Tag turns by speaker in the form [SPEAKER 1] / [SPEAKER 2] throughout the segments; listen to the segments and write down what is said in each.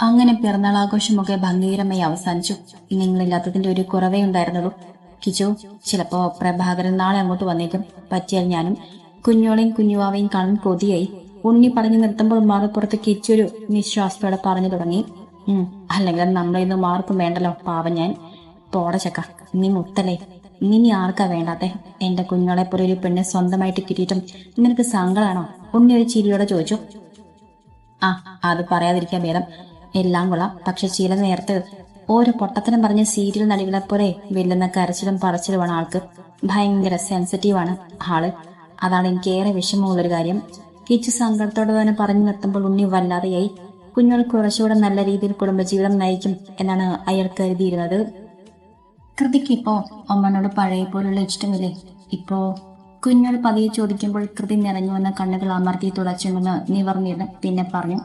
[SPEAKER 1] അങ്ങനെ പിറന്നാൾ ആഘോഷമൊക്കെ ഭംഗീരമായി അവസാനിച്ചു നിങ്ങളില്ലാത്തതിന്റെ ഒരു കുറവേ ഉണ്ടായിരുന്നുള്ളൂ. കിച്ചു ചിലപ്പോ പ്രഭാകരൻ നാളെ അങ്ങോട്ട് വന്നേക്കും. പറ്റിയാൽ ഞാനും കുഞ്ഞോളെയും കുഞ്ഞുവാവയും കാണാൻ കൊതിയായി. ഉണ്ണി പറഞ്ഞു നിർത്തുമ്പോൾ മാറിപ്പുറത്ത് കിച്ചൊരു നിശ്വാസത്തോടെ പറഞ്ഞു തുടങ്ങി. ഉം അല്ലെങ്കിൽ നമ്മളിന്ന് മാർക്കും വേണ്ടല്ലോ പാവം ഞാൻ. പോട ചക്ക നീ മുത്തലേ. നിനി ആർക്കാ വേണ്ടാത്തെ? എന്റെ കുഞ്ഞോളെ പോലെ ഒരു പെണ്ണെ സ്വന്തമായിട്ട് കിട്ടിയിട്ടും നിനക്ക് സങ്കടാണോ? ഉണ്ണി ഒരു ചിരിയോടെ ചോദിച്ചു. ആ അത് പറയാതിരിക്കാൻ ഭേദം. എല്ലാം കൊള്ളാം. പക്ഷെ ചില നേരത്ത് ഓരോ പൊട്ടത്തരം പറഞ്ഞ സീരിയൽ നടികളെ പോലെ വെല്ലുന്ന കരച്ചിലും പറച്ചിലുമാണ് ആൾക്ക്. ഭയങ്കര സെൻസിറ്റീവാണ് ആൾ. അതാണ് എനിക്ക് ഏറെ വിഷമമുള്ളൊരു കാര്യം. കിച്ചു സങ്കടത്തോടെ തന്നെ പറഞ്ഞു നിർത്തുമ്പോൾ ഉണ്ണി വല്ലാതെയായി. കുഞ്ഞുങ്ങൾ കുറച്ചുകൂടെ നല്ല രീതിയിൽ കുടുംബജീവിതം നയിക്കും എന്നാണ് അയാൾ കരുതിയിരുന്നത്. കൃതിക്ക് ഇപ്പോ അമ്മനോട് പഴയ പോലുള്ള ഇഷ്ടമില്ലേ? ഇപ്പോ കുഞ്ഞുങ്ങൾ പതിയെ ചോദിക്കുമ്പോൾ കൃതി നിറഞ്ഞു വന്ന കണ്ണുകൾ അമർത്തി തുടച്ചുണ്ടെന്ന് നിവർന്നിരുന്നു പിന്നെ പറഞ്ഞു.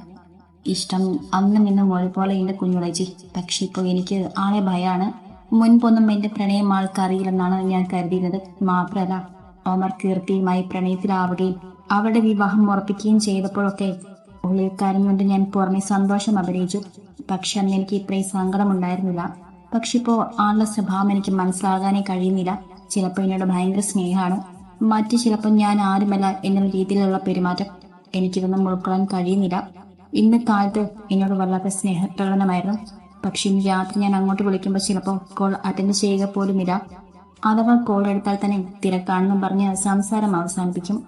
[SPEAKER 1] ഇഷ്ടം. അന്നും ഇന്നും ഒരുപോലെ എന്റെ കുഞ്ഞുളച്ചി. പക്ഷെ ഇപ്പോൾ എനിക്ക് ആളെ ഭയാണ്. മുൻപൊന്നും എന്റെ പ്രണയം ആൾക്ക് അറിയില്ലെന്നാണ് ഞാൻ കരുതിയിരുന്നത്. മാത്രമല്ല ഓമർ കീർത്തിയുമായി പ്രണയത്തിലാവുകയും അവരുടെ വിവാഹം ഉറപ്പിക്കുകയും ചെയ്തപ്പോഴൊക്കെ ഉള്ളിൽ കരഞ്ഞുകൊണ്ട് ഞാൻ പുറമെ സന്തോഷം അഭിനയിച്ചു. പക്ഷെ അന്ന് എനിക്ക് ഇത്രയും സങ്കടമുണ്ടായിരുന്നില്ല. പക്ഷെ ഇപ്പോ ആളുടെ സ്വഭാവം എനിക്ക് മനസ്സിലാകാനേ കഴിയുന്നില്ല. ചിലപ്പോൾ എന്നോട് ഭയങ്കര സ്നേഹമാണ്. മറ്റു ചിലപ്പോൾ ഞാൻ ആരുമല്ല എന്ന രീതിയിലുള്ള പെരുമാറ്റം എനിക്കിതൊന്നും ഉൾക്കൊള്ളാൻ കഴിയുന്നില്ല. ഇന്ന് കാലത്ത് എന്നോട് വല്ലാത്ത സ്നേഹപ്രകടനമായിരുന്നു പക്ഷെ ഇന്ന് രാത്രി ഞാൻ അങ്ങോട്ട് വിളിക്കുമ്പോൾ ചിലപ്പോൾ കോൾ അറ്റൻഡ് ചെയ്യുക പോലുമില്ല അഥവാ കോൾ എടുത്താൽ തന്നെ തിരക്കാണെന്നും പറഞ്ഞ് സംസാരം അവസാനിപ്പിക്കും.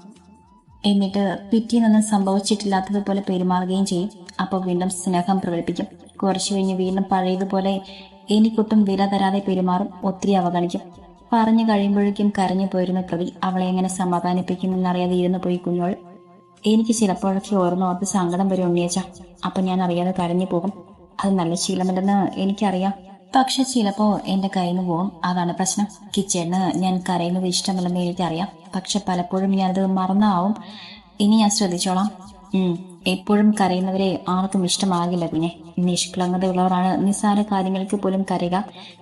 [SPEAKER 1] എന്നിട്ട് പിറ്റേന്നൊന്നും സംഭവിച്ചിട്ടില്ലാത്തതുപോലെ പെരുമാറുകയും ചെയ്യും. അപ്പോൾ വീണ്ടും സ്നേഹം പ്രകടിപ്പിക്കും. കുറച്ചു കഴിഞ്ഞ് വീണ്ടും പഴയതുപോലെ എനിക്കൊട്ടും വില തരാതെ പെരുമാറും. ഒത്തിരി അവഗണിക്കും. പറഞ്ഞു കഴിയുമ്പോഴേക്കും കരഞ്ഞു പോയിരുന്ന കൃതി അവളെ എങ്ങനെ സമാധാനിപ്പിക്കുമെന്നറിയാതെ ഇരുന്നു പോയി കുഞ്ഞോൾ. എനിക്ക് ചിലപ്പോഴൊക്കെ ഓർമ്മ ഓർത്ത് സങ്കടം വരും ഉണ്ണിയച്ച. അപ്പൊ ഞാൻ അറിയാതെ കരഞ്ഞു പോകും. അത് നല്ല ശീലമല്ലെന്ന് എനിക്കറിയാം. പക്ഷെ ചിലപ്പോ എന്റെ കയ്യിൽ നിന്ന് പോകും അതാണ് പ്രശ്നം. കിച്ചണ് ഞാൻ കരയുന്നത് ഇഷ്ടമല്ലെന്ന് എനിക്കറിയാം. പക്ഷെ പലപ്പോഴും ഞാനത് മറന്നാവും. ഇനി ഞാൻ ശ്രദ്ധിച്ചോളാം. എപ്പോഴും കരയുന്നവരെ ആർക്കും ഇഷ്ടമാകില്ല പിന്നെ നിഷ്കളങ്കതയുള്ളവരാണ് നിസ്സാര കാര്യങ്ങൾക്ക് പോലും കരയുക.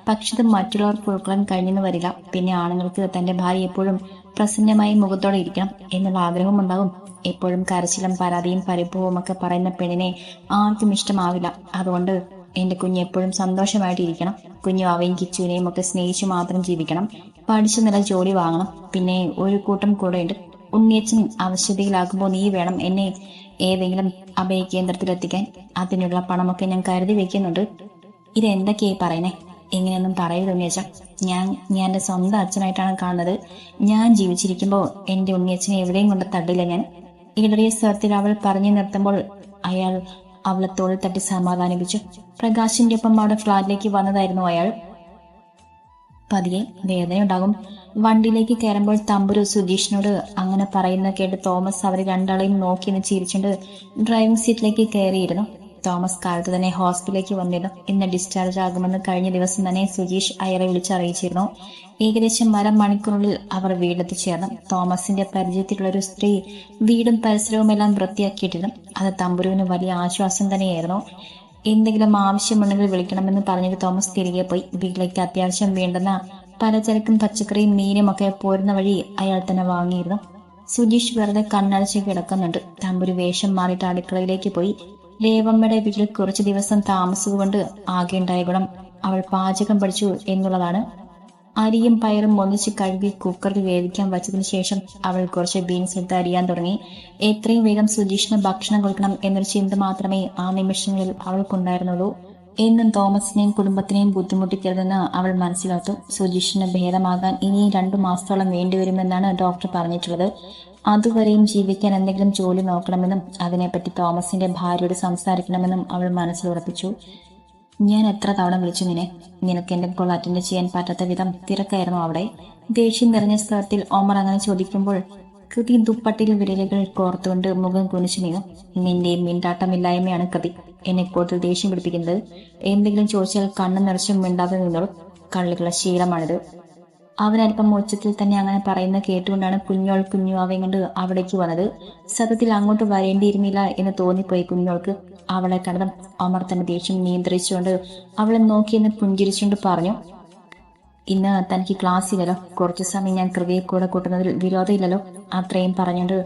[SPEAKER 1] പക്ഷെ ഇത് മറ്റുള്ളവർക്ക് ഉൾക്കൊള്ളാൻ കഴിഞ്ഞെന്ന് വരില്ല പിന്നെ ആണുങ്ങൾക്ക് തന്റെ ഭാര്യ എപ്പോഴും പ്രസന്നമായി മുഖത്തോടെ ഇരിക്കണം എന്നുള്ള ആഗ്രഹവും ഉണ്ടാകും എപ്പോഴും കരച്ചിലും പരാതിയും പരിഭവവും ഒക്കെ പറയുന്ന പെണ്ണിനെ ആർക്കും ഇഷ്ടമാവില്ല. അതുകൊണ്ട് എന്റെ കുഞ്ഞ് എപ്പോഴും സന്തോഷമായിട്ടിരിക്കണം. കുഞ്ഞു അവയും കിച്ചുവിനെയും ഒക്കെ സ്നേഹിച്ചു മാത്രം ജീവിക്കണം. പഠിച്ചു നില ജോലി വാങ്ങണം. പിന്നെ ഒരു കൂട്ടം കൂടെയുണ്ട്. ഉണ്ണിയച്ചൻ അവശതയിലാകുമ്പോൾ നീ വേണം എന്നെ ഏതെങ്കിലും അഭയ കേന്ദ്രത്തിലെത്തിക്കാൻ. അതിനുള്ള പണമൊക്കെ ഞാൻ കരുതി വെക്കുന്നുണ്ട്. ഇതെന്തൊക്കെയായി പറയണേ ഇങ്ങനെയൊന്നും പറയരുത് ഉണ്ണിയച്ചൻ ഞാൻ ഞാൻ എന്റെ സ്വന്തം അച്ഛനായിട്ടാണ് കാണുന്നത്. ഞാൻ ജീവിച്ചിരിക്കുമ്പോൾ എന്റെ ഉണ്ണിയച്ഛനെ എവിടെയും കൊണ്ട് തട്ടില്ല ഞാൻ. ഇടറിയ സ്വരത്തിൽ അവൾ പറഞ്ഞു നിർത്തുമ്പോൾ അയാൾ അവളെ തോളിൽ തട്ടി സമാധാനിപ്പിച്ചു. പ്രകാശിന്റെ ഒപ്പം അവിടെ ഫ്ലാറ്റിലേക്ക് വന്നതായിരുന്നു അയാൾ. പതിയെ വേദനയുണ്ടാകും. വണ്ടിയിലേക്ക് കയറുമ്പോൾ തമ്പുരു സുധീഷിനോട് അങ്ങനെ പറയുന്ന കേട്ട് തോമസ് അവരെ രണ്ടാളെയും നോക്കി എന്ന് ചിരിച്ചുകൊണ്ട് ഡ്രൈവിംഗ് സീറ്റിലേക്ക് കയറിയിരുന്നു. തോമസ് കാലത്ത് തന്നെ ഹോസ്പിറ്റലിലേക്ക് വന്നിരുന്നു. ഇന്ന് ഡിസ്ചാർജ് ആകുമെന്ന് കഴിഞ്ഞ ദിവസം തന്നെ സുജീഷ് അയറെ വിളിച്ചറിയിച്ചിരുന്നു ഏകദേശം അര മണിക്കൂറിൽ അവർ വീടെത്തിച്ചേർന്നു തോമസിന്റെ പരിചയത്തിലുള്ള ഒരു സ്ത്രീ വീടും പരിസരവും എല്ലാം വൃത്തിയാക്കിയിട്ടിരുന്നു. അത് തമ്പുരുവിന് വലിയ ആശ്വാസം തന്നെയായിരുന്നു. എന്തെങ്കിലും ആവശ്യമുണ്ടെങ്കിൽ വിളിക്കണമെന്ന് പറഞ്ഞിട്ട് തോമസ് തിരികെ പോയി. വീട്ടിലേക്ക് അത്യാവശ്യം വേണ്ടുന്ന പലചരക്കും പച്ചക്കറിയും മീനും ഒക്കെ പോരുന്ന വഴി അയാൾ തന്നെ വാങ്ങിയിരുന്നു. സുജീഷ് വെറുതെ കണ്ണടച്ച് കിടക്കുന്നുണ്ട്. തമ്പുരു വേഷം മാറിയിട്ട് അടുക്കളയിലേക്ക് പോയി. ദേവമ്മയുടെ വീട്ടിൽ കുറച്ചു ദിവസം താമസിച്ചുകൊണ്ട് ആകെയുണ്ടായ ഗുണം അവൾ പാചകം പഠിച്ചു എന്നുള്ളതാണ്. അരിയും പയറും ഒന്നിച്ച് കഴുകി കുക്കറിൽ വേവിക്കാൻ വച്ചതിന് ശേഷം അവൾ കുറച്ച് ബീൻസ് എടുത്ത് അരിയാൻ തുടങ്ങി. എത്രയും വേഗം സുജീഷിന് ഭക്ഷണം കൊടുക്കണം എന്നൊരു ചിന്ത മാത്രമേ ആ നിമിഷങ്ങളിൽ അവൾക്കുണ്ടായിരുന്നുള്ളൂ. എന്നും തോമസിനെയും കുടുംബത്തിനെയും ബുദ്ധിമുട്ടിക്കരുതെന്ന് അവൾ മനസ്സിലാത്തു. സുജീഷിന് ഭേദമാകാൻ ഇനിയും രണ്ടു മാസത്തോളം വേണ്ടിവരുമെന്നാണ് ഡോക്ടർ പറഞ്ഞിട്ടുള്ളത്. അതുവരെയും ജീവിക്കാൻ എന്തെങ്കിലും ജോലി നോക്കണമെന്നും അതിനെപ്പറ്റി തോമസിന്റെ ഭാര്യയോട് സംസാരിക്കണമെന്നും അവൾ മനസ്സിലുറപ്പിച്ചു ഞാൻ എത്ര തവണ വിളിച്ചു നിന്നെ? നിനക്ക് എന്റെ കോൾ അറ്റൻഡ് ചെയ്യാൻ പറ്റാത്ത വിധം തിരക്കായിരുന്നു അവിടെ. ദേഷ്യം നിറഞ്ഞ സ്ഥലത്തിൽ ഓമർ അങ്ങനെ ചോദിക്കുമ്പോൾ കൃതി ദുപ്പട്ടിൽ വിരലുകൾ കോർത്തുകൊണ്ട് മുഖം കുനിച്ചു നീങ്ങും നിന്റെ മിണ്ടാട്ടമില്ലായ്മയാണ് കൃതി. എന്നെ കൂടുതൽ ദേഷ്യം പിടിപ്പിക്കുന്നത്? എന്തെങ്കിലും ചോദിച്ചാൽ കണ്ണു നിറച്ചും മിണ്ടാതെ നിന്നോളും. കള്ളികളുടെ ശീലമാണിത്. അവനല്പം ഉച്ചത്തിൽ തന്നെ അങ്ങനെ പറയുന്ന കേട്ടുകൊണ്ടാണ് കുഞ്ഞോൾ കുഞ്ഞുവാവയും കൊണ്ട് അവിടേക്ക് വന്നത്. സത്യത്തിൽ അങ്ങോട്ട് വരേണ്ടിയിരുന്നില്ല എന്ന് തോന്നിപ്പോയി കുഞ്ഞോൾക്ക്. അവളെ കണ്ടതും അമർ തന്റെ ദേഷ്യം നിയന്ത്രിച്ചുകൊണ്ട് അവളെ നോക്കിയെന്ന് പുഞ്ചിരിച്ചുകൊണ്ട് പറഞ്ഞു ഇന്ന് തനിക്ക് ക്ലാസ് ഇല്ലല്ലോ കുറച്ചു സമയം ഞാൻ കൃതിയെ കൂടെ കൂട്ടുന്നതിൽ വിരോധമില്ലല്ലോ അത്രയും പറഞ്ഞുകൊണ്ട്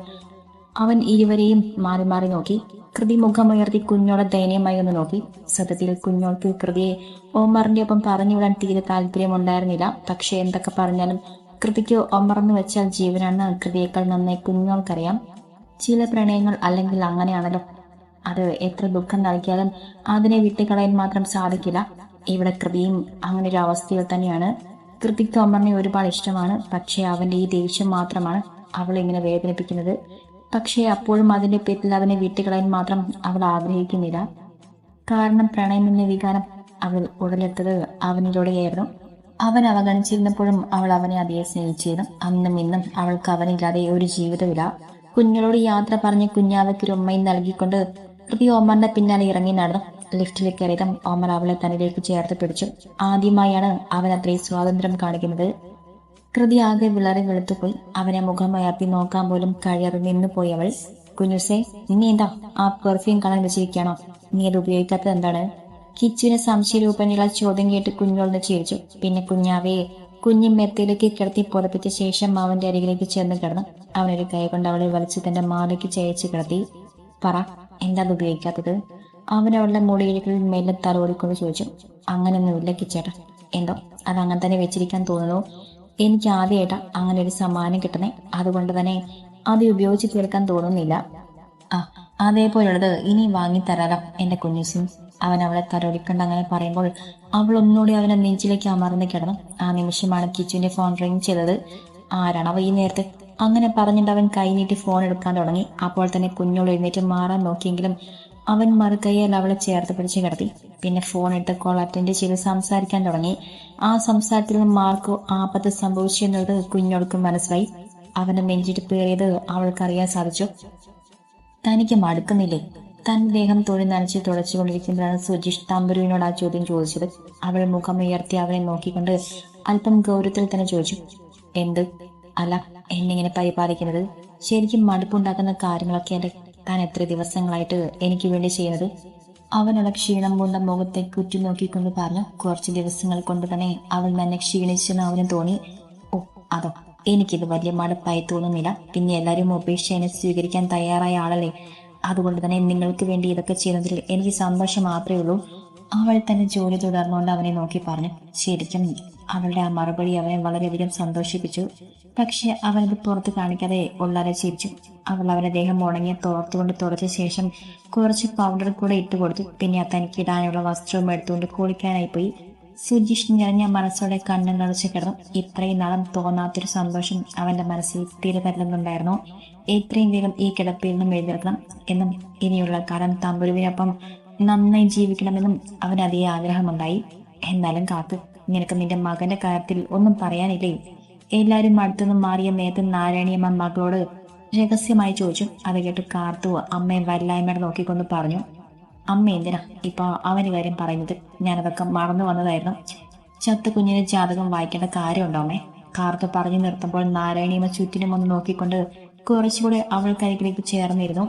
[SPEAKER 1] അവൻ ഇരുവരെയും മാറി മാറി നോക്കി. കൃതി മുഖമുയർത്തി കുഞ്ഞോളെ ദയനീയമായി ഒന്ന് നോക്കി. സത്യത്തിൽ കുഞ്ഞോൾക്ക് കൃതിയെ ഓമറിന്റെ ഒപ്പം പറഞ്ഞു വിടാൻ തീരെ താല്പര്യമുണ്ടായിരുന്നില്ല. പക്ഷെ എന്തൊക്കെ പറഞ്ഞാലും കൃതിക്ക് ഒമർന്ന് വെച്ചാൽ ജീവനാണെന്ന് കൃതിയേക്കാൾ നന്നായി കുഞ്ഞോൾക്കറിയാം ചില പ്രണയങ്ങൾ അല്ലെങ്കിൽ അങ്ങനെയാണല്ലോ. അത് എത്ര ദുഃഖം നൽകിയാലും അതിനെ വിട്ടുകളയാൻ മാത്രം സാധിക്കില്ല. ഇവിടെ കൃതിയും അങ്ങനെ ഒരു അവസ്ഥയിൽ തന്നെയാണ്. കൃതിക്ക് ഒമറിനെ ഒരുപാട് ഇഷ്ടമാണ്. പക്ഷേ അവന്റെ ഈ ദേഷ്യം മാത്രമാണ് അവളെ ഇങ്ങനെ വേദനിപ്പിക്കുന്നത്. പക്ഷേ അപ്പോഴും അതിന്റെ പേരിൽ അവനെ വിട്ടുകളയാൻ മാത്രം അവൾ ആഗ്രഹിക്കുന്നില്ല. കാരണം പ്രണയം എന്ന വികാരം അവൾ ഉടലെടുത്തത് അവനിലൂടെയായിരുന്നു. അവൻ അവഗണിച്ചിരുന്നപ്പോഴും അവൾ അവനെ അതേ സ്നേഹിച്ചിരുന്നു. അന്നും ഇന്നും അവൾക്ക് അവനില്ലാതെ ഒരു ജീവിതമില്ല കുഞ്ഞിനോട് യാത്ര പറഞ്ഞ് കുഞ്ഞാവയ്ക്ക് ഒരു ഉമ്മയും നൽകിക്കൊണ്ട് കൃതി ഓമറിന്റെ പിന്നാലെ ഇറങ്ങി നടന്നു. ലിഫ്റ്റിൽ കയറിയതും ഓമർ അവളെ തന്നിലേക്ക് ചേർത്ത് പിടിച്ചു. ആദ്യമായാണ് അവൻ അത്രയും സ്വാതന്ത്ര്യം കാണിക്കുന്നത്. കൃതി ആകെ വിളറി വെളുത്തുപോയി അവനെ മുഖമയർത്തി നോക്കാൻ പോലും കഴിയാതെ നിന്നുപോയി കുഞ്ഞുസേ നീ എന്താ? ആ പെർഫ്യൂം കാണാൻ വെച്ചിരിക്കണോ നീ അത് ഉപയോഗിക്കാത്തത് എന്താണ്? കിച്ചുവിനെ സംശയരൂപനുള്ള ചോദ്യം കേട്ട് കുഞ്ഞോളിന് ചിരിച്ചു. പിന്നെ കുഞ്ഞാവയെ കുഞ്ഞി മെത്തയിലേക്ക് കിടത്തി പുറപ്പിച്ച ശേഷം അവന്റെ അരികിലേക്ക് ചെന്ന് കിടന്നു. അവനൊരു കൈ കൊണ്ട് അവളെ വലിച്ചു തന്റെ മാലയ്ക്ക് ചേച്ചു കിടത്തി. പറ എന്താ അത് ഉപയോഗിക്കാത്തത്? അവനവളുടെ മുടിയിഴകളിൽ മെല്ലെ തലോടിക്കൊണ്ട് ചോദിച്ചു. അങ്ങനെയൊന്നുമില്ല കിച്ചേട്ടാ. എന്തോ? അത് അങ്ങനെ തന്നെ വെച്ചിരിക്കാൻ തോന്നുന്നു. എനിക്ക് ആദ്യമായിട്ട് അങ്ങനെ ഒരു സമ്മാനം കിട്ടണേ അതുകൊണ്ട് തന്നെ അത് ഉപയോഗിച്ച് തീർക്കാൻ തോന്നുന്നില്ല. ആ അതേപോലുള്ളത് ഇനി വാങ്ങി വാങ്ങിത്തരാലോ എന്റെ കുഞ്ഞുസിൻ അവൻ അവളെ തലോടിക്കൊണ്ട് അങ്ങനെ പറയുമ്പോൾ അവൾ ഒന്നുകൂടി അവനെ നെഞ്ചിലേക്ക് അമർന്ന് കിടന്നു. ആ നിമിഷമാണ് കിച്ചുവിന്റെ ഫോൺ റിങ് ചെയ്തത്. ആരാണവ ഈ നേരത്തെ? അങ്ങനെ പറഞ്ഞിട്ട് അവൻ കൈ നീട്ടി ഫോൺ എടുക്കാൻ തുടങ്ങി. അപ്പോൾ തന്നെ കുഞ്ഞോൾ എഴുന്നേറ്റ് മാറാൻ നോക്കിയെങ്കിലും അവൻ മറുകൈയാൽ അവളെ ചേർത്ത് പിടിച്ച് കിടത്തി. പിന്നെ ഫോൺ എടുത്ത് കോൾ അറ്റൻഡ് ചെയ്ത് സംസാരിക്കാൻ തുടങ്ങി. ആ സംസാരത്തിൽ മാർക്കോ ആപത്ത് സംഭവിച്ചു എന്നത് കുഞ്ഞോൾക്ക് മനസ്സിലായി അവനെ നെഞ്ചിടിപ്പേറിയത് അവൾക്കറിയാൻ സാധിച്ചു. തനിക്ക് മടുക്കുന്നില്ലേ? തന്റെ ദേഹം തൊഴിൽ നനച്ച് തുടച്ചുകൊണ്ടിരിക്കുമ്പോഴാണ് സുജിഷ് തമ്പുരുവിനോട് ആ ചോദ്യം ചോദിച്ചത്. അവൾ മുഖം ഉയർത്തി അവനെ നോക്കിക്കൊണ്ട് അല്പം ഗൗരവത്തിൽ തന്നെ ചോദിച്ചു. എന്ത്? അല്ല എന്നിങ്ങനെ പരിപാലിക്കുന്നത്? ശരിക്കും മടുപ്പുണ്ടാക്കുന്ന കാര്യങ്ങളൊക്കെ അല്ലേ താൻ എത്ര ദിവസങ്ങളായിട്ട് എനിക്ക് വേണ്ടി ചെയ്യുന്നത്? അവനുള്ള ക്ഷീണം കൊണ്ട മുഖത്തെ കുറ്റി നോക്കിക്കൊണ്ട് പറഞ്ഞു കുറച്ച് ദിവസങ്ങൾ കൊണ്ട് തന്നെ അവൾ തന്നെ ക്ഷീണിച്ചെന്ന് അവന് തോന്നി. ഓ അതോ എനിക്കിത് വലിയ മടുപ്പായി തോന്നുന്നില്ല. പിന്നെ എല്ലാവരും ഉപേക്ഷ എന്നെ സ്വീകരിക്കാൻ തയ്യാറായ ആളല്ലേ? അതുകൊണ്ട് തന്നെ നിങ്ങൾക്ക് വേണ്ടി ഇതൊക്കെ ചെയ്യുന്നതിൽ എനിക്ക് സന്തോഷം മാത്രമേ ഉള്ളൂ. അവൾ തന്നെ ജോലി തുടർന്നുകൊണ്ട് അവനെ നോക്കി പറഞ്ഞു ശരിക്കും അവളുടെ ആ മറുപടി അവനെ വളരെയധികം സന്തോഷിപ്പിച്ചു. പക്ഷെ അവനത് പുറത്ത് കാണിക്കാതെ ഉള്ളാരെ ചിരിച്ചു. അവൾ അവന്റെ ദേഹം ഉണങ്ങിയ തോർത്തുകൊണ്ട് തുടച്ച ശേഷം കുറച്ച് പൗഡർ കൂടെ ഇട്ട് കൊടുത്തു. പിന്നെ തനിക്ക് ഇടാനുള്ള വസ്ത്രവും എടുത്തുകൊണ്ട് കുളിക്കാനായി പോയി. സുജിഷ് നിറഞ്ഞ മനസ്സോടെ കണ്ണും നിറച്ച് കിടന്നു. ഇത്രയും നാളും തോന്നാത്തൊരു സന്തോഷം അവന്റെ മനസ്സിൽ തീരെ തരുന്നുണ്ടായിരുന്നു എത്രയും വേഗം ഈ കിടപ്പിൽ നിന്നും എഴുന്നേൽക്കണം എന്നും ഇനിയുള്ള കാലം തമ്പുരുവിനൊപ്പം നന്നായി ജീവിക്കണമെന്നും അവന് അതേ ആഗ്രഹമുണ്ടായി. എന്നാലും കാത്തു നിനക്ക് നിന്റെ മകന്റെ കാര്യത്തിൽ ഒന്നും പറയാനില്ലേ? എല്ലാരും അടുത്തുനിന്ന് മാറിയ നേരത്തെ നാരായണിയമ്മ മകളോട് രഹസ്യമായി ചോദിച്ചു. അത് കേട്ട് കാർത്തു അമ്മയെ വല്ലായ്മയുടെ നോക്കിക്കൊണ്ട് പറഞ്ഞു. അമ്മ എന്തിനാ ഇപ്പൊ അവന്റെ കാര്യം പറയുന്നത്? ഞാനതൊക്കെ മറന്നു വന്നതായിരുന്നു. ചത്ത കുഞ്ഞിന് ജാതകം വായിക്കേണ്ട കാര്യമുണ്ടോ അമ്മേ? കാർത്തു പറഞ്ഞു നിർത്തുമ്പോൾ നാരായണിയമ്മ ചുറ്റിനും ഒന്ന് നോക്കിക്കൊണ്ട് കുറച്ചുകൂടെ അവൾക്കരികിലേക്ക് ചേർന്നിരുന്നു.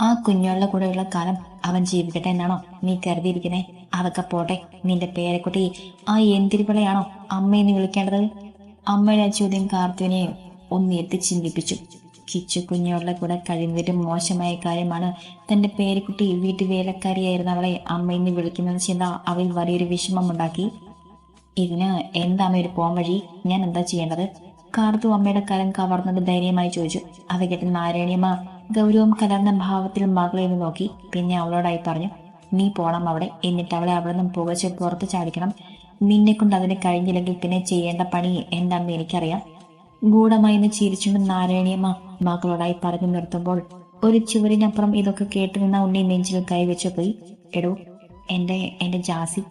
[SPEAKER 1] ആ കുഞ്ഞുകളുടെ കൂടെയുള്ള കാലം അവൻ ജീവിക്കട്ടെ എന്നാണോ നീ കരുതിയിരിക്കുന്നേ? അതൊക്കെ പോട്ടെ. നിന്റെ പേരക്കുട്ടി ആ എന്തിരിപ്പിളയാണോ അമ്മയെന്ന് വിളിക്കേണ്ടത്? അമ്മയുടെ ആ ചോദ്യം കാർത്തുവിനെ ഒന്ന് എത്തി ചിന്തിപ്പിച്ചു. കിച്ചു കുഞ്ഞുങ്ങളുടെ കൂടെ കഴിയുന്നതിലും മോശമായ കാര്യമാണ് തന്റെ പേരക്കുട്ടി വീട്ടു വേലക്കാരിയായിരുന്ന അവളെ അമ്മയെന്ന് വിളിക്കുന്നത് ചിന്ത അവയിൽ വലിയൊരു വിഷമമുണ്ടാക്കി. ഇതിന് എന്താണ് ഒരു പോം വഴി? ഞാൻ എന്താ ചെയ്യേണ്ടത്? കാർത്തു അമ്മയുടെ കരം കവർന്നത് ധൈര്യമായി ചോദിച്ചു. കേട്ട നാരായണിയമ്മ ഗൗരവം കലർന്ന ഭാവത്തിൽ മകളെ നോക്കി. പിന്നെ അവളോടായി പറഞ്ഞു നീ പോണം അവിടെ. എന്നിട്ട് അവളെ അവിടെ നിന്നും പുകച്ച് പുറത്ത് ചാടിക്കണം. നിന്നെ കൊണ്ട് അതിന് കഴിഞ്ഞില്ലെങ്കിൽ പിന്നെ ചെയ്യേണ്ട പണി എന്താണെന്ന് എനിക്കറിയാം. ഗൂഢമായി നിന്ന് ചിരിച്ചുകൊണ്ട് നാരായണിയമ്മ മകളോടായി പറഞ്ഞു നിർത്തുമ്പോൾ ഒരു ചുവരിനപ്പുറം ഇതൊക്കെ കേട്ടു നിന്ന ഉണ്ണി നെഞ്ചിൽ കൈവച്ചു പോയി. എടോ എന്റെ എന്റെ ജാസി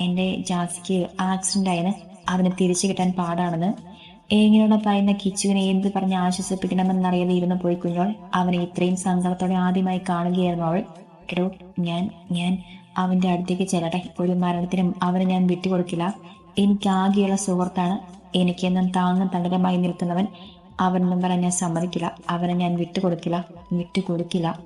[SPEAKER 1] എന്റെ ജാസിക്ക് ആക്സിഡന്റ് ആയെന്ന് അവന് തിരിച്ചു കിട്ടാൻ പാടാണെന്ന്. ഏങ്ങിനോട് പറയുന്ന കിച്ചുവിനെ എന്ത് പറഞ്ഞ് ആശ്വസിപ്പിക്കണമെന്നറിയാതെ ഇരുന്ന് പോയി കുഞ്ഞോൾ. അവനെ ഇത്രയും സങ്കടത്തോടെ ആദ്യമായി കാണുകയായിരുന്നു അവൾ. എടോ ഞാൻ ഞാൻ അവന്റെ അടുത്തേക്ക് ചെല്ലട്ടെ. ഒരു മരണത്തിനും അവനെ ഞാൻ വിട്ടുകൊടുക്കില്ല. എനിക്കാകെയുള്ള സുഹൃത്താണ് എനിക്കെന്നും താങ്ങും തണ്ടരമായി നിൽക്കുന്നവൻ. അവനെന്നും പറയാൻ ഞാൻ സമ്മതിക്കില്ല. അവനെ ഞാൻ വിട്ടുകൊടുക്കില്ല. വിട്ടുകൊടുക്കില്ല.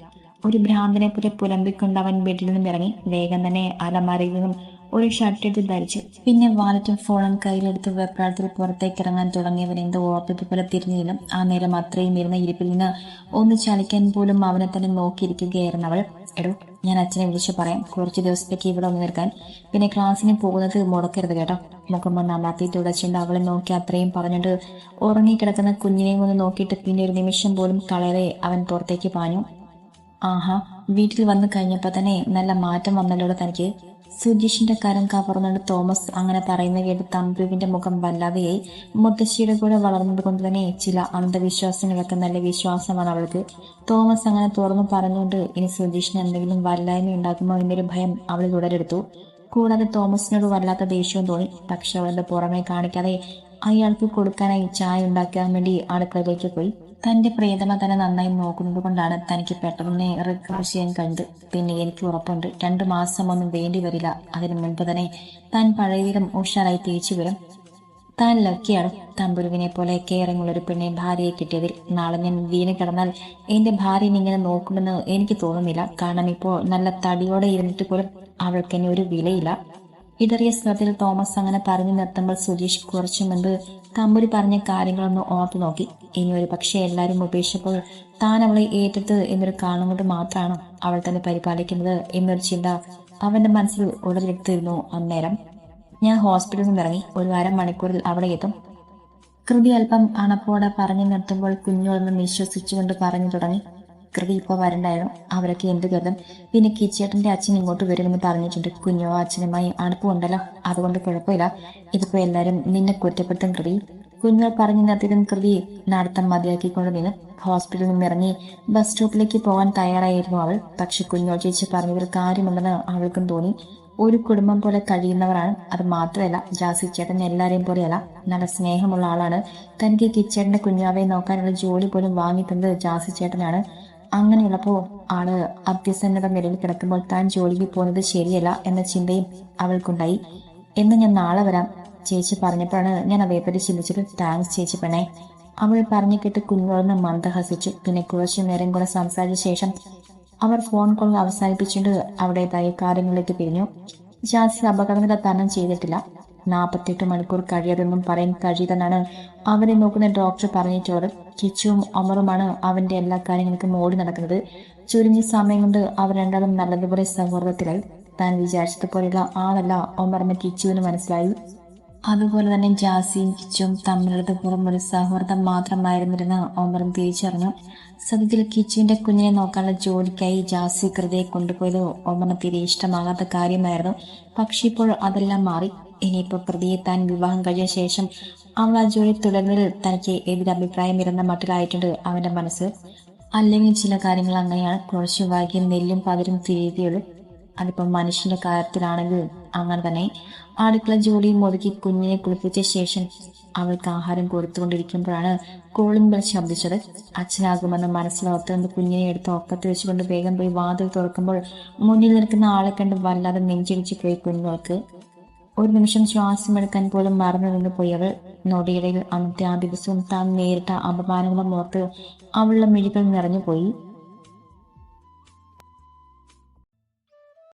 [SPEAKER 1] ഒരു ഭ്രാന്തനെ പോലെ പുലമ്പിക്കൊണ്ട് അവൻ ബെഡിൽ നിന്നും ഇറങ്ങി. വേഗം തന്നെ അലമാരയിൽ നിന്നും ഒരു ഷർട്ട് എടുത്ത് ധരിച്ചു. പിന്നെ വാലറ്റും ഫോണും കയ്യിലെടുത്ത് വെപ്രാളത്തിൽ പുറത്തേക്ക് ഇറങ്ങാൻ തുടങ്ങിയവൻ എന്തോ പോലെ തിരിഞ്ഞിരുന്നു. ആ നേരം അത്രയും ഇരുന്ന ഇരിപ്പിൽ നിന്ന് ഒന്ന് ചലിക്കാൻ പോലും അവനെ തന്നെ നോക്കിയിരിക്കുകയായിരുന്നു അവൾ. എടോ. ഞാൻ അച്ഛനെ വിളിച്ചു പറയാം. കുറച്ച് ദിവസത്തേക്ക് ഇവിടെ ഒന്ന് നിൽക്കാൻ. പിന്നെ ക്ലാസ്സിന് പോകുന്നത് മുടക്കരുത് കേട്ടോ. മുഖം വന്ന് അമർത്തി ഉടച്ചിട്ട് അവളെ നോക്കി അത്രയും പറഞ്ഞിട്ട് ഉറങ്ങിക്കിടക്കുന്ന കുഞ്ഞിനെയും ഒന്ന് നോക്കിയിട്ട് പിന്നെ ഒരു നിമിഷം പോലും കളയറെ അവൻ പുറത്തേക്ക് പാഞ്ഞു. ആഹാ വീട്ടിൽ വന്നു കഴിഞ്ഞപ്പോൾ തന്നെ നല്ല മാറ്റം വന്നല്ലോ തനിക്ക്? സുജീഷിന്റെ കരം കവർന്നുകൊണ്ട് തോമസ് അങ്ങനെ പറയുന്ന കേട്ട് തമ്പുവിന്റെ മുഖം വല്ലാതെയായി. മുത്തശ്ശിയുടെ കൂടെ വളർന്നത് കൊണ്ട് തന്നെ ചില അന്ധവിശ്വാസങ്ങളൊക്കെ നല്ല വിശ്വാസമാണ് അവൾക്ക്. തോമസ് അങ്ങനെ തുറന്നു പറഞ്ഞുകൊണ്ട് ഇനി സുജീഷിന് എന്തെങ്കിലും വല്ലായ്മ ഉണ്ടാക്കുമോ എന്നൊരു ഭയം അവൾ തുടരെടുത്തു. കൂടാതെ തോമസിനോട് വല്ലാത്ത ദേഷ്യവും തോന്നി. പക്ഷെ അവളുടെ പുറമെ കാണിക്കാതെ അയാൾക്ക് കൊടുക്കാനായി ചായ ഉണ്ടാക്കാൻ വേണ്ടി അടുക്കളയിലേക്ക് പോയി. തന്റെ പ്രിയതമ തന്നെ നന്നായി നോക്കുന്നത് കൊണ്ടാണ് തനിക്ക് പെട്ടെന്ന് റിക്കവർ ചെയ്യാൻ കഴിഞ്ഞത്. പിന്നെ എനിക്ക് ഉറപ്പുണ്ട്. രണ്ടു മാസം ഒന്നും വേണ്ടി വരില്ല. അതിനു മുൻപ് തന്നെ താൻ പഴയതിലും ഉഷാറായി തിരിച്ചു വരും. താൻ ലക്കിയാണ്. തമ്പുരുവിനെ പോലെ കെയറിംഗ് ഒരു പെണ്ണെ ഭാര്യയെ കിട്ടിയതിൽ നാളെ ഞാൻ വീണ് കിടന്നാൽ എന്റെ ഭാര്യ ഇങ്ങനെ നോക്കുമെന്ന് എനിക്ക് തോന്നുന്നില്ല. കാരണം ഇപ്പോൾ നല്ല തടിയോടെ ഇരുന്നിട്ട് പോലും അവൾക്ക് ഒരു വിലയില്ല. ഇടറിയ സ്ഥലത്തിൽ തോമസ് അങ്ങനെ പറഞ്ഞു നിർത്തുമ്പോൾ സുരേഷ് കുറച്ചു മുൻപ് തമ്പുരി പറഞ്ഞ കാര്യങ്ങളൊന്ന് ഓർത്തു നോക്കി. ഇനി ഒരു പക്ഷേ എല്ലാവരും ഉപേക്ഷിച്ചപ്പോൾ താൻ അവളെ ഏറ്റെടുത്ത് എന്നൊരു കാരണം കൊണ്ട് മാത്രമാണ് അവൾ തന്നെ പരിപാലിക്കുന്നത് എന്നൊരു ചിന്ത അവന്റെ മനസ്സിൽ ഉടലെടുത്തിരുന്നു അന്നേരം. ഞാൻ ഹോസ്പിറ്റലിൽ നിന്ന് ഇറങ്ങി. ഒരു അര മണിക്കൂറിൽ അവിടെ എത്തും. കൃതി അല്പം അണപ്പോടെ പറഞ്ഞു നിർത്തുമ്പോൾ കുഞ്ഞുകളൊന്ന് വിശ്വസിച്ചുകൊണ്ട് പറഞ്ഞു തുടങ്ങി. കൃതി ഇപ്പോൾ വരണ്ടായിരുന്നു അവരൊക്കെ എന്ത് കരുതും? പിന്നെ കിച്ചേട്ടന്റെ അച്ഛൻ ഇങ്ങോട്ട് വരുമെന്ന് പറഞ്ഞിട്ടുണ്ട്. കുഞ്ഞോ അച്ഛനുമായി അടുപ്പമുണ്ടല്ലോ അതുകൊണ്ട് കുഴപ്പമില്ല. ഇതിപ്പോൾ എല്ലാവരും നിന്നെ കുറ്റപ്പെടുത്തും കൃതി. കുഞ്ഞുങ്ങൾ പറഞ്ഞു നിർത്തിയതും കൃതി നടത്തം മതിയാക്കിക്കൊണ്ട് നിന്ന് ഹോസ്പിറ്റലിൽ നിന്ന് ഇറങ്ങി ബസ് സ്റ്റോപ്പിലേക്ക് പോകാൻ തയ്യാറായിരുന്നു അവൾ. പക്ഷെ കുഞ്ഞോ ചേച്ചി പറഞ്ഞതിൽ കാര്യമുണ്ടെന്ന് അവൾക്കും തോന്നി. ഒരു കുടുംബം പോലെ കഴിയുന്നവരാണ്. അത് മാത്രമല്ല ജാസി ചേട്ടൻ എല്ലാവരെയും പോലെയല്ല. നല്ല സ്നേഹമുള്ള ആളാണ്. തനിക്ക് കിച്ചേട്ടന്റെ കുഞ്ഞാവെ നോക്കാനുള്ള ജോലി പോലും വാങ്ങിത്തന്നത് ജാസി ചേട്ടനാണ്. അങ്ങനെയുള്ളപ്പോൾ ആൾ അത്യസന്നത നിലയിൽ കിടക്കുമ്പോൾ താൻ ജോലിക്ക് പോകുന്നത് ശരിയല്ല എന്ന ചിന്തയും അവൾക്കുണ്ടായി. എന്ന് ഞാൻ നാളെ വരാം ചേച്ചി പറഞ്ഞപ്പോഴാണ് ഞാൻ അതേപ്പറ്റി ചിന്തിച്ചത്. താങ്ക്സ് ചേച്ചി പെണ്ണേ. അവൾ പറഞ്ഞു കേട്ട് കുഞ്ഞുകളെന്ന് മന്ദഹസിച്ചു. പിന്നെ കുറച്ചു നേരം കൂടെ സംസാരിച്ച ശേഷം അവർ ഫോൺ കോൾ അവസാനിപ്പിച്ചുകൊണ്ട് അവിടേതായ കാര്യങ്ങളിലേക്ക് പിരിഞ്ഞു. ജാസി അപകടനില തരണം ചെയ്തിട്ടില്ല. നാൽപ്പത്തെട്ട് മണിക്കൂർ കഴിയാതൊന്നും പറയാൻ കഴിയില്ലെന്നാണ് അവരെ നോക്കുന്ന ഡോക്ടർ പറഞ്ഞിട്ടുള്ളത്. കിച്ചുവും ഒമറുമാണ് അവന്റെ എല്ലാ കാര്യങ്ങൾക്കും ഓടി നടക്കുന്നത്. ചുരുങ്ങിയ സമയം കൊണ്ട് അവർ രണ്ടാളും നല്ലതുപോലെ സൗഹൃദത്തിലായി. താൻ വിചാരിച്ചതുപോലെയുള്ള ആളല്ല ഒമറിന് കിച്ചുവിന് മനസ്സിലായി. അതുപോലെ തന്നെ ജാസിയും കിച്ചും തമ്മിലുള്ളത് പുറം ഒരു സൗഹൃദം മാത്രമായിരുന്നിരുന്ന ഒമറും തിരിച്ചറിഞ്ഞു. സത്യത്തിൽ കിച്ചുവിന്റെ കുഞ്ഞിനെ നോക്കാനുള്ള ജോലിക്കായി ജാസി കൃതയെ കൊണ്ടുപോയത് ഒമറിന് തീരെ ഇഷ്ടമാകാത്ത കാര്യമായിരുന്നു. പക്ഷെ ഇപ്പോൾ അതെല്ലാം മാറി. ഇനിയിപ്പോൾ പ്രതിയെ താൻ വിവാഹം കഴിഞ്ഞ ശേഷം അവൾ ആ ജോലി തുടർന്നതിൽ തനിക്ക് എതിരഭിപ്രായം ഇരുന്ന മട്ടിലായിട്ടുണ്ട് അവന്റെ മനസ്സ്? അല്ലെങ്കിൽ ചില കാര്യങ്ങൾ അങ്ങനെയാണ്. കുറച്ച് വൈകിയും നെല്ലും പതിരും തിരിയുകയുള്ളൂ അതിപ്പം മനുഷ്യന്റെ കാര്യത്തിലാണെങ്കിൽ അങ്ങനെ തന്നെ. അടുക്കള ജോലിയും ഒതുക്കി കുഞ്ഞിനെ കുളിപ്പിച്ച ശേഷം അവൾക്ക് ആഹാരം കൊടുത്തുകൊണ്ടിരിക്കുമ്പോഴാണ് കോളിംഗ് ബെൽ ശബ്ദിച്ചത്. അച്ഛനാകുമെന്ന് മനസ്സിലോർത്തുകൊണ്ട് കുഞ്ഞിനെ എടുത്ത് ഒക്കത്ത് വെച്ചുകൊണ്ട് വേഗം പോയി വാതിൽ തുറക്കുമ്പോൾ മുന്നിൽ നിൽക്കുന്ന ആളെ കണ്ട് വല്ലാതെ നെഞ്ചിടിച്ച് പോയി കുഞ്ഞുങ്ങൾക്ക്. ഒരു നിമിഷം ശ്വാസമെടുക്കാൻ പോലും മറന്നു നിന്ന് പോയി അവൾ നൊടിയിടയിൽ അന്നത്തെ ആ ദിവസവും താൻ നേരിട്ട അപമാനങ്ങളും ഓർത്ത് അവളുടെ മിഴികൾ നിറഞ്ഞു പോയി